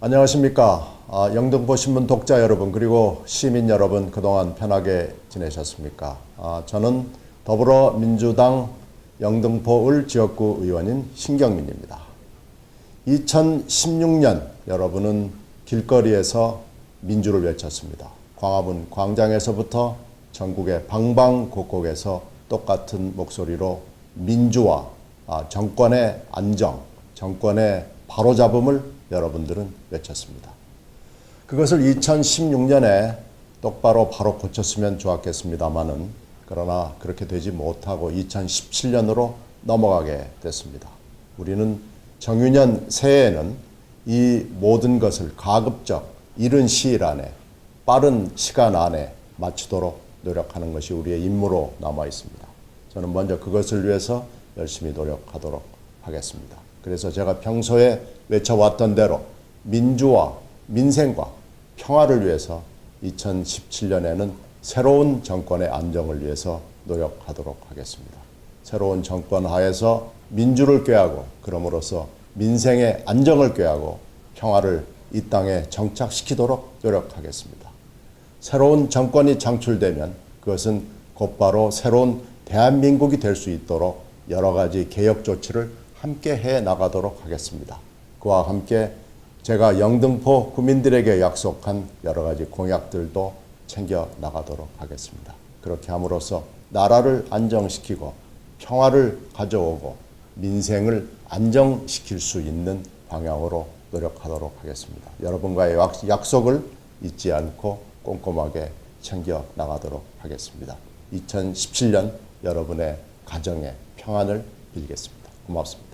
안녕하십니까. 아, 영등포 신문 독자 여러분 그리고 시민 여러분 그동안 편하게 지내셨습니까? 아, 저는 더불어민주당 영등포 을 지역구 의원인 신경민입니다. 2016년 여러분은 길거리에서 민주를 외쳤습니다. 광화문 광장에서부터 전국의 방방곡곡에서 똑같은 목소리로 민주와 아, 정권의 안정, 정권의 바로잡음을 여러분들은 외쳤습니다. 그것을 2016년에 똑바로 바로 고쳤으면 좋았겠습니다마는 그러나 그렇게 되지 못하고 2017년으로 넘어가게 됐습니다. 우리는 정유년 새해에는 이 모든 것을 가급적 이른 시일 안에 빠른 시간 안에 마치도록 노력하는 것이 우리의 임무로 남아 있습니다. 저는 먼저 그것을 위해서 열심히 노력하도록 하겠습니다. 그래서 제가 평소에 외쳐왔던 대로 민주와 민생과 평화를 위해서 2017년에는 새로운 정권의 안정을 위해서 노력하도록 하겠습니다. 새로운 정권 하에서 민주를 꾀하고 그럼으로써 민생의 안정을 꾀하고 평화를 이 땅에 정착시키도록 노력하겠습니다. 새로운 정권이 창출되면 그것은 곧바로 새로운 대한민국이 될 수 있도록 여러 가지 개혁 조치를 함께 해 나가도록 하겠습니다. 그와 함께 제가 영등포 구민들에게 약속한 여러 가지 공약들도 챙겨 나가도록 하겠습니다. 그렇게 함으로써 나라를 안정시키고 평화를 가져오고 민생을 안정시킬 수 있는 방향으로 노력하도록 하겠습니다. 여러분과의 약속을 잊지 않고 꼼꼼하게 챙겨 나가도록 하겠습니다. 2017년 여러분의 가정의 평안을 빌겠습니다. 고맙습니다.